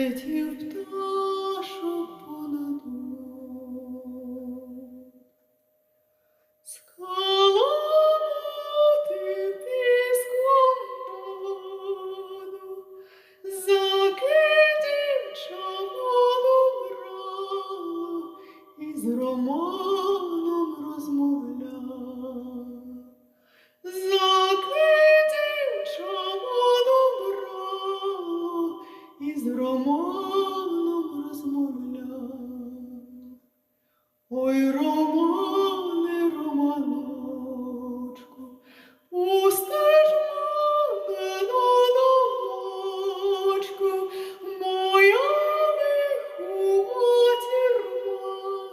It hilft Ой, Романе, Романочку, пустиш мене на моя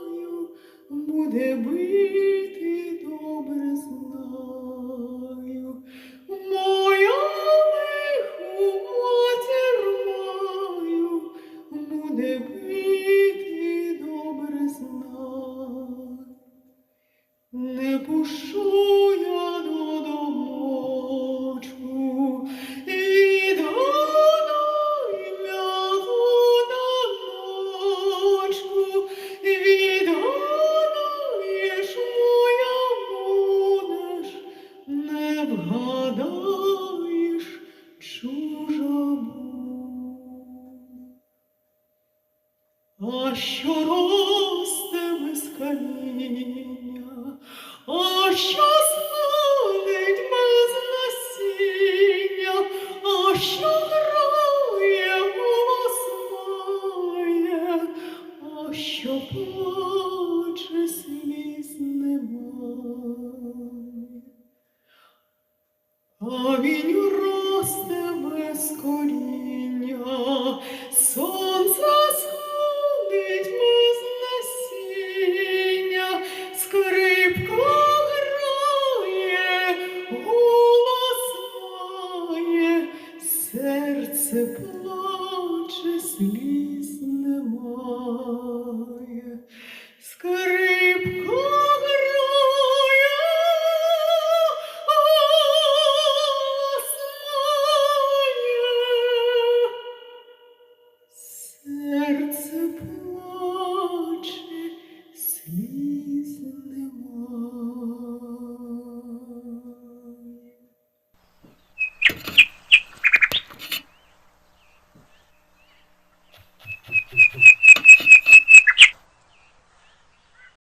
маю, буде бити добре. Моя матір. Не пушу я додому, відгону м'яку ночу, відгонуєш моя будеш, не вгадаєш чужому. А що а він росте без коріння, сонце сходить без скрипка грає, голосає, серце плаче, сліз немає.